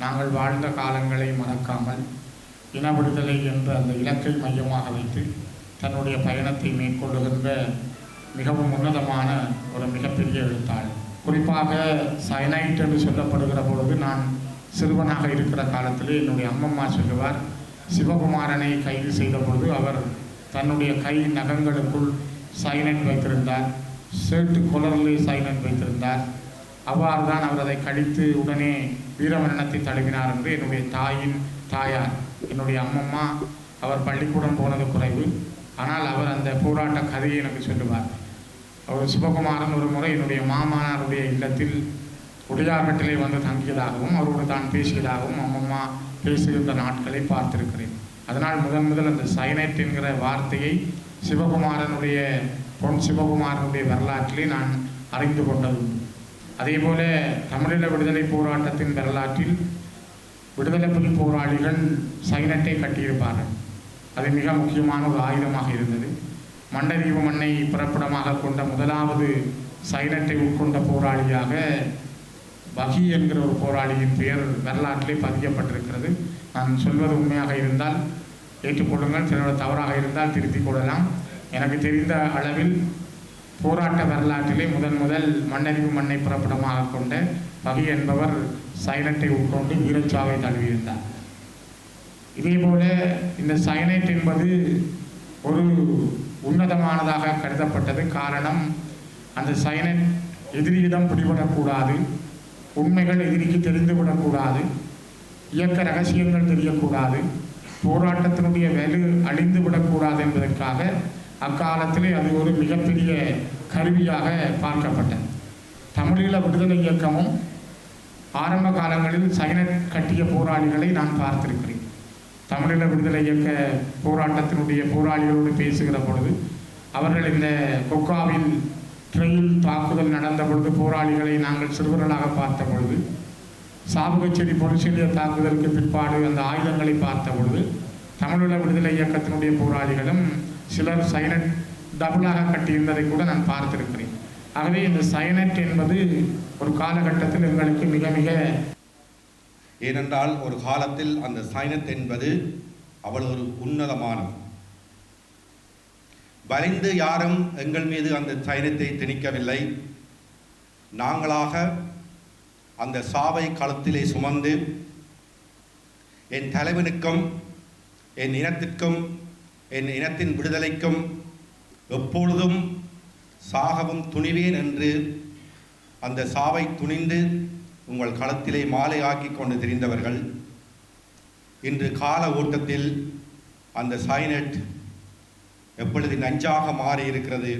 நாங்கள் வாழ்ந்த காலங்களை மறக்காமல் இன விடுதலை என்ற அந்த இலக்கை மையமாக வைத்து தன்னுடைய பயணத்தை மேற்கொள்ளுகின்ற மிகவும் உன்னதமான ஒரு மிகப்பெரிய எழுத்தாள். குறிப்பாக சைனைட் என்று சொல்லப்படுகிற பொழுது நான் சிறுவனாக இருக்கிற காலத்தில் என்னுடைய அம்மம்மா சொல்லுவார் சிவகுமாரனை கைது செய்த பொழுது அவர் தன்னுடைய கை நகங்களுக்குள் சைனட் வைத்திருந்தார் சேட்டு கொலரிலே சைனட் வைத்திருந்தார். அவ்வாறு தான் அவர் அதை கழித்து உடனே வீரமரணத்தை தழுவினார் என்று என்னுடைய தாயின் தாயார் என்னுடைய அம்மம்மா அவர் பள்ளிக்கூடம் போனது குறைவு. ஆனால் அவர் அந்த போராட்ட கதையை எனக்கு சொல்லுவார். அவர் சிவகுமாரன் ஒரு முறை என்னுடைய மாமனாருடைய இல்லத்தில் உடையார்கட்டிலே வந்து தங்கியதாகவும் அவரோடு தான் பேசியதாகவும் அம்மம்மா பேசுகின்ற நாட்களை பார்த்திருக்கிறேன். அதனால் முதன் முதல் அந்த சைனைட் என்கிற வார்த்தையை சிவகுமாரனுடைய பொன் சிவகுமாரனுடைய வரலாற்றிலே நான் அறிந்து கொண்டது அதேபோல தமிழீழ விடுதலை போராட்டத்தின் வரலாற்றில் விடுதலை புலி போராளிகள் சைனட்டை கட்டியிருப்பார்கள். அது மிக முக்கியமான ஒரு ஆயுதமாக இருந்தது. மண்டதீவு மண்ணை பிறப்பிடமாக கொண்ட முதலாவது சைனட்டை உட்கொண்ட போராளியாக வகி என்கிற ஒரு போராளியின் பெயர் வரலாற்றிலே பதியப்பட்டிருக்கிறது. நான் சொல்வது உண்மையாக இருந்தால் ஏற்றுக்கொள்ளுங்கள். சிலரோட தவறாக இருந்தால் திருத்திக் கொள்ளலாம். எனக்கு தெரிந்த அளவில் போராட்ட வரலாற்றிலே முதன் முதல் மண்ணறிவு மண்ணை புறப்படமாக கொண்ட வகி என்பவர் சைலண்டை உட்கொண்டு வீரச்சாவை தழுவியிருந்தார். இதேபோல இந்த சைனைட் என்பது ஒரு உன்னதமானதாக கருதப்பட்டது. காரணம் அந்த சைனைட் எதிரியிடம் பிடிபடக்கூடாது உண்மைகள் எதிரிக்கு தெரிந்துவிடக்கூடாது இயக்க ரகசியங்கள் தெரியக்கூடாது போராட்டத்தினுடைய வலு அழிந்து விடக்கூடாது என்பதற்காக அக்காலத்திலே அது ஒரு மிகப்பெரிய கருவியாக பார்க்கப்பட்டது. தமிழீழ விடுதலை இயக்கமும் ஆரம்ப காலங்களில் சைனட் கட்டிய போராளிகளை நான் பார்த்திருக்கிறேன். தமிழீழ விடுதலை இயக்க போராட்டத்தினுடைய போராளிகளோடு பேசுகிற பொழுது அவர்கள் இந்த கொக்காவில் ட்ரெயில் தாக்குதல் நடந்த பொழுது போராளிகளை நாங்கள் சிறுவர்களாக பார்த்த பொழுது சாபகச்செடி பொலிசிலிய தாக்குதலுக்கு பிற்பாடு அந்த ஆயுதங்களை பார்த்த பொழுது தமிழீழ விடுதலை இயக்கத்தினுடைய போராளிகளும் சிலர் சைனட் டபுளாக கட்டியிருந்ததை கூட நான் பார்த்திருக்கிறேன். ஆகவே இந்த சைனட் என்பது ஒரு காலகட்டத்தில் எங்களுக்கு மிக மிக ஏனென்றால் ஒரு காலத்தில் அந்த சைனத் என்பது அவ்வளோ ஒரு உன்னதமானது. வரைந்து யாரும் எங்கள் மீது அந்த சைனத்தை திணிக்கவில்லை. நாங்களாக அந்த சாவை களத்திலே சுமந்து என் தலைவனுக்கும் என் இனத்திற்கும் என் இனத்தின் விடுதலைக்கும் எப்பொழுதும் சாகவும் துணிவேன் என்று அந்த சாவை துணிந்து உங்கள் களத்திலே மாலையாக்கி கொண்டு திரிந்தவர்கள் இன்று கால ஓட்டத்தில் அந்த சைனட் எப்பொழுது நஞ்சாக மாறி இருக்கிறது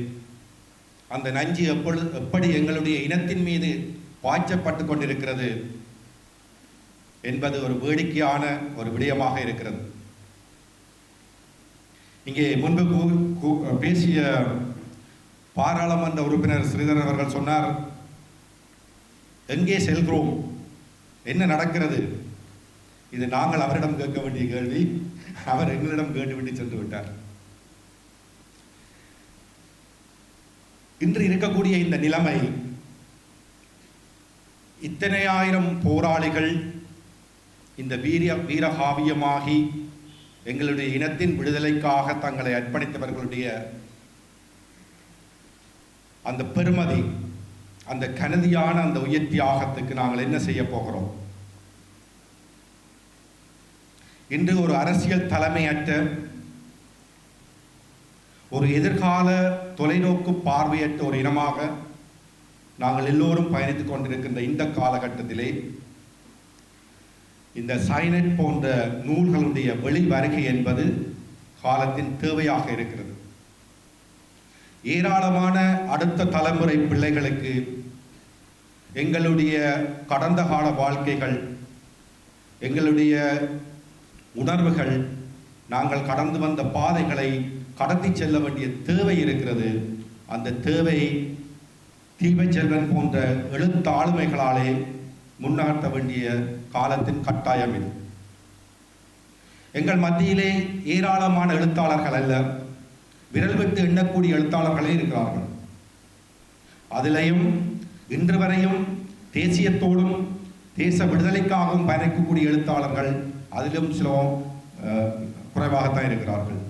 அந்த நஞ்சு எப்பொழுது எப்படி எங்களுடைய இனத்தின் மீது பாய்ச்சப்பட்டு கொண்டிருக்கிறது என்பது ஒரு வேடிக்கையான ஒரு விடயமாக இருக்கிறது. இங்கே முன்பு கூ- கூ- பேசிய பாராளுமன்ற உறுப்பினர் ஸ்ரீதரன் அவர்கள் சொன்னார் எங்கே செல்கிறோம்? என்ன நடக்கிறது? இது நாங்கள் அவரிடம் கேட்க வேண்டிய கேள்வி. அவர் எங்களிடம் கேட்டுவிட்டு சென்று விட்டார். இன்று இருக்கக்கூடிய இந்த நிலைமை இத்தனை ஆயிரம் போராளிகள் இந்த வீரிய வீரகாவியமாகி எங்களுடைய இனத்தின் விடுதலைக்காக தங்களை அர்ப்பணித்தவர்களுடைய அந்த பெருமதி அந்த கனதியான அந்த உயர் தியாகத்துக்கு நாங்கள் என்ன செய்ய போகிறோம்? இன்று ஒரு அரசியல் தலைமையற்ற ஒரு எதிர்கால தொலைநோக்கு பார்வையற்ற ஒரு இனமாக நாங்கள் எல்லோரும் பயணித்துக் கொண்டிருக்கின்ற இந்த காலகட்டத்திலே இந்த சைனட் போன்ற நூல்களுடைய வெளி வருகை என்பது காலத்தின் தேவையாக இருக்கிறது. ஏராளமான அடுத்த தலைமுறை பிள்ளைகளுக்கு எங்களுடைய கடந்த கால வாழ்க்கைகள் எங்களுடைய உணர்வுகள் நாங்கள் கடந்து வந்த பாதைகளை கடத்தி செல்ல வேண்டிய தேவை இருக்கிறது. அந்த தேவை தீபச்செல்வன் போன்ற எழுத்தாளுமைகளாலே முன்னாட்ட வேண்டிய காலத்தின் கட்டாயம் இது. எங்கள் மத்தியிலே ஏராளமான எழுத்தாளர்கள் அல்ல விரல் விட்டு எண்ணக்கூடிய எழுத்தாளர்களே இருக்கிறார்கள். அதிலையும் இன்று வரையும் தேசியத்தோடும் தேச விடுதலைக்காகவும் பயணிக்கக்கூடிய எழுத்தாளர்கள் அதிலும் சில குறைவாகத்தான் இருக்கிறார்கள்.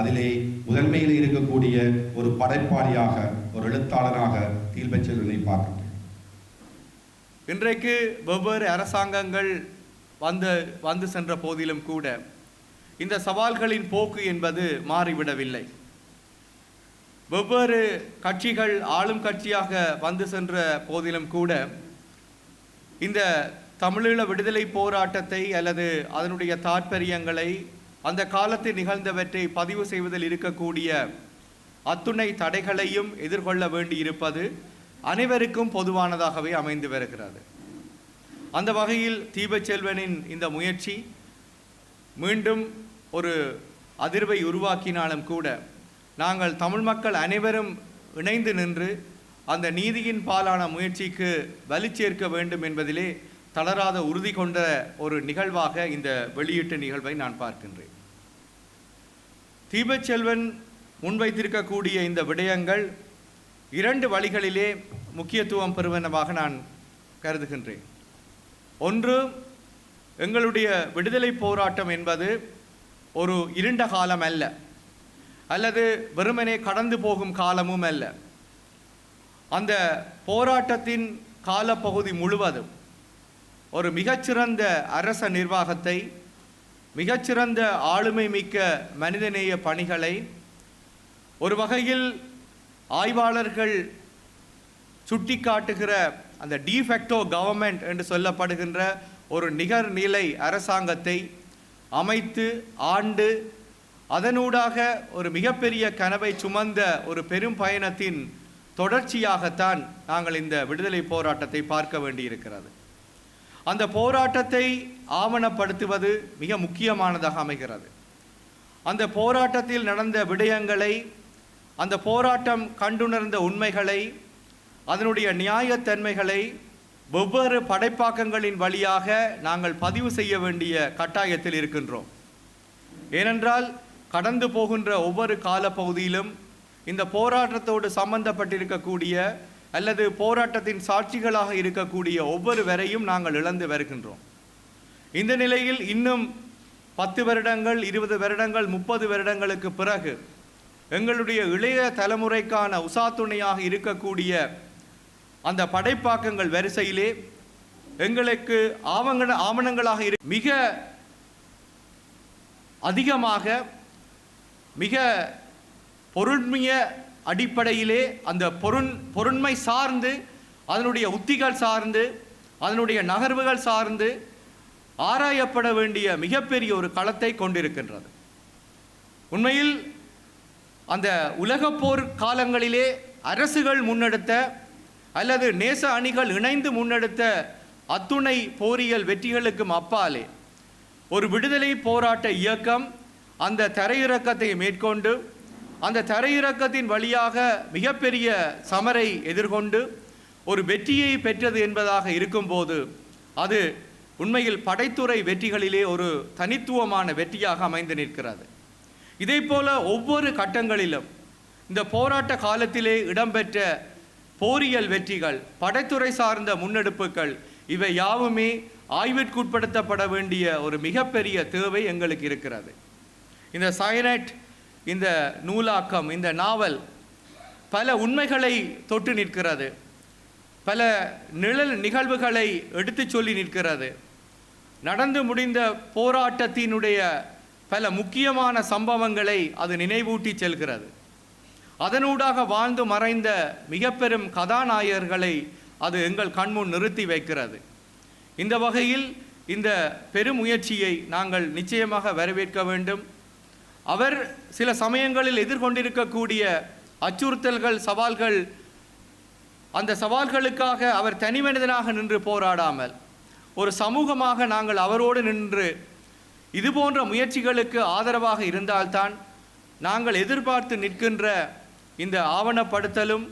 அதிலே முதன்மையில் இருக்கக்கூடிய ஒரு படைப்பாளியாக ஒரு எழுத்தாளராக தீல்பச் பார்க்கிறோம் இன்றைக்கு வெவ்வேறு அரசாங்கங்கள் வந்து வந்து சென்ற போதிலும் கூட இந்த சவால்களின் போக்கு என்பது மாறிவிடவில்லை. வெவ்வேறு கட்சிகள் ஆளும் கட்சியாக வந்து சென்ற போதிலும் கூட இந்த தமிழீழ விடுதலை போராட்டத்தை அல்லது அதனுடைய தாற்பயங்களை அந்த காலத்தில் நிகழ்ந்தவற்றை பதிவு செய்வதில் இருக்கக்கூடிய அத்துணை தடைகளையும் எதிர்கொள்ள வேண்டியிருப்பது அனைவருக்கும் பொதுவானதாகவே அமைந்து வருகிறது. அந்த வகையில் தீபச்செல்வனின் இந்த முயற்சி மீண்டும் ஒரு அதிர்வை உருவாக்கினாலும் கூட நாங்கள் தமிழ் மக்கள் அனைவரும் இணைந்து நின்று அந்த நீதியின் பாலான முயற்சிக்கு வலி சேர்க்க வேண்டும் என்பதிலே தளராத உறுதி கொண்ட ஒரு நிகழ்வாக இந்த வெளியீட்டு நிகழ்வை நான் பார்க்கின்றேன். தீபச்செல்வன் முன்வைத்திருக்கக்கூடிய இந்த விடயங்கள் இரண்டு வழிகளிலே முக்கியத்துவம் பெறுவனவாக நான் கருதுகின்றேன். ஒன்று எங்களுடைய விடுதலை போராட்டம் என்பது ஒரு இருண்ட காலம் அல்ல. அல்லது வெறுமனே கடந்து போகும் காலமும் அல்ல. அந்த போராட்டத்தின் காலப்பகுதி முழுவதும் ஒரு மிகச்சிறந்த அரச நிர்வாகத்தை மிகச்சிறந்த ஆளுமை மிக்க மனிதநேய பணிகளை ஒரு வகையில் ஆய்வாளர்கள் சுட்டிக்காட்டுகிற அந்த டிஃபெக்டோ கவர்மெண்ட் என்று சொல்லப்படுகின்ற ஒரு நிகர்நிலை அரசாங்கத்தை அமைத்து ஆண்டு அதனூடாக ஒரு மிகப்பெரிய கனவை சுமந்த ஒரு பெரும் பயணத்தின் தொடர்ச்சியாகத்தான் நாங்கள் இந்த விடுதலை போராட்டத்தை பார்க்க வேண்டியிருக்கிறது. அந்த போராட்டத்தை ஆவணப்படுத்துவது மிக முக்கியமானதாக அமைகிறது. அந்த போராட்டத்தில் நடந்த விடயங்களை அந்த போராட்டம் கண்டுணர்ந்த உண்மைகளை அதனுடைய நியாயத்தன்மைகளை வெவ்வேறு படைப்பாக்கங்களின் வழியாக நாங்கள் பதிவு செய்ய வேண்டிய கட்டாயத்தில் இருக்கின்றோம். ஏனென்றால் கடந்து போகின்ற ஒவ்வொரு காலப்பகுதியிலும் இந்த போராட்டத்தோடு சம்பந்தப்பட்டிருக்கக்கூடிய அல்லது போராட்டத்தின் சாட்சிகளாக இருக்கக்கூடிய ஒவ்வொரு வரையும் நாங்கள் இழந்து வருகின்றோம். இந்த நிலையில் இன்னும் பத்து வருடங்கள் இருபது வருடங்கள் முப்பது வருடங்களுக்கு பிறகு எங்களுடைய இளைய தலைமுறைக்கான உசாத்துணையாக இருக்கக்கூடிய அந்த படைப்பாக்கங்கள் வரிசையிலே எங்களுக்கு ஆவண ஆவணங்களாக இரு மிக அதிகமாக மிக பொருண்மைய அடிப்படையிலே அந்த பொருண் பொருண்மை சார்ந்து அதனுடைய உத்திகள் சார்ந்து அதனுடைய நகர்வுகள் சார்ந்து ஆராயப்பட வேண்டிய மிகப்பெரிய ஒரு களத்தை கொண்டிருக்கின்றது. உண்மையில் அந்த உலகப்போர் காலங்களிலே அரசுகள் முன்னெடுத்த அல்லது நேச அணிகள் இணைந்து முன்னெடுத்த அத்துணை போரியல் வெற்றிகளுக்கும் அப்பாலே. ஒரு விடுதலை போராட்ட இயக்கம் அந்த தரையிறக்கத்தை மேற்கொண்டு அந்த தரையிறக்கத்தின் வழியாக மிகப்பெரிய சமரை எதிர்கொண்டு ஒரு வெற்றியை பெற்றது என்பதாக இருக்கும்போது அது உண்மையில் படைத்துறை வெற்றிகளிலே ஒரு தனித்துவமான வெற்றியாக அமைந்து நிற்கிறது. இதேபோல ஒவ்வொரு கட்டங்களிலும் இந்த போராட்ட காலத்திலே இடம்பெற்ற போரியல் வெற்றிகள் படைத்துறை சார்ந்த முன்னெடுப்புகள் இவை யாவுமே ஆய்விற்குட்படுத்தப்பட வேண்டிய ஒரு மிகப்பெரிய தேவை எங்களுக்கு இருக்கிறது. இந்த சயனட் இந்த நூலாக்கம் இந்த நாவல் பல உண்மைகளை தொட்டு நிற்கிறது. பல நிழல் நிகழ்வுகளை எடுத்துச் சொல்லி நிற்கிறது. நடந்து முடிந்த போராட்டத்தினுடைய பல முக்கியமான சம்பவங்களை அது நினைவூட்டி செல்கிறது. அதனூடாக வாழ்ந்து மறைந்த மிக பெரும் கதாநாயகர்களை அது எங்கள் கண்முன் நிறுத்தி வைக்கிறது. இந்த வகையில் இந்த பெருமுயற்சியை நாங்கள் நிச்சயமாக வரவேற்க வேண்டும். அவர் சில சமயங்களில் எதிர்கொண்டிருக்கக்கூடிய அச்சுறுத்தல்கள் சவால்கள் அந்த சவால்களுக்காக அவர் தனி மனிதனாக நின்று போராடாமல் ஒரு சமூகமாக நாங்கள் அவரோடு நின்று இது போன்ற முயற்சிகளுக்கு ஆதரவாக இருந்தால்தான் நாங்கள் எதிர்பார்த்து நிற்கின்ற இந்த ஆவணப்படுத்தலும்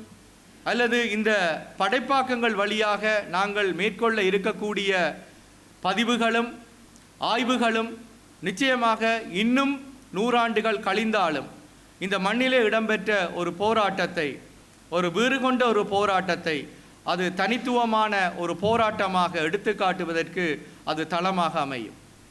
அல்லது இந்த படைப்பாக்கங்கள் வழியாக நாங்கள் மேற்கொள்ள இருக்கக்கூடிய பதிவுகளும் ஆய்வுகளும் நிச்சயமாக இன்னும் நூறாண்டுகள் கழிந்தாலும் இந்த மண்ணிலே இடம்பெற்ற ஒரு போராட்டத்தை ஒரு வீறு கொண்ட ஒரு போராட்டத்தை அது தனித்துவமான ஒரு போராட்டமாக எடுத்துக்காட்டுவதற்கு அது தளமாக அமையும்.